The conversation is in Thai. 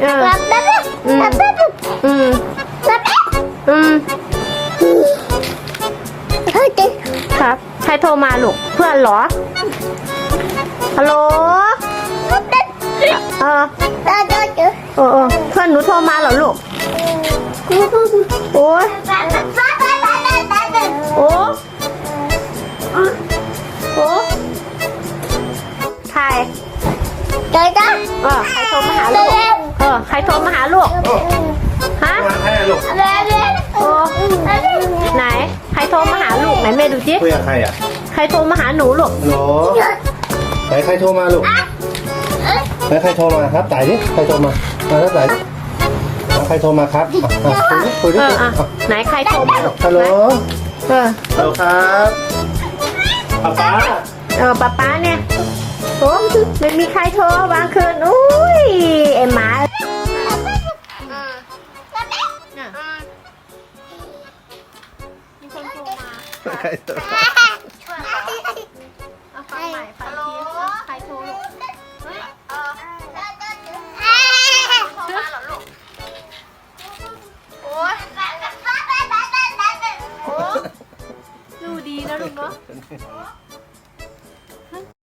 เออแบบแบบแบบอืมแบบแบบแบบอืมแบบแบบอืมเฮ้ยเจ๊ครับ ใครโทรมาลูกเพื่อนเหรอ ฮัลโหลแบบแบบเออเจ๊เจ๊เจ๊เออเออเพื่อนหนูโทรมาเหรอลูก โอ้ยแบบแบบแบบแบบแบบแบบโอ้โอ้ใครเจ๊เจ๊เออใครโทรมา ลูก ฮะมาให้ลูกแบบแบบโอ้ไหน ใครโทรมาหาลูกไหนแม่ดูจิคุยกับใครอะใครโทรมาหาหนูลูกฮัลโหลไหนใครโทรมาลูกไหนใครโทรมาครับไต่ดิใครโทรมามาแล้วไต่เอาใครโทรมาครับอะอะคุยดิคุยดิเอออะอะไหนใครโทรมาลูกฮัลโหลเออฮัลโหลครับป๊าป๊า เออป้าป้าเนี่ยโอ้ไม่มีใครโทรวางคืนอุ้ยไอหมา มีคนโทรมาใครโทรเอาฟังใหม่ฟังทีใครโทรลูกเฮ้ยเออโทรมาเหรอลูก โอ้ยโอ้ดูดีนะลูกเนาะ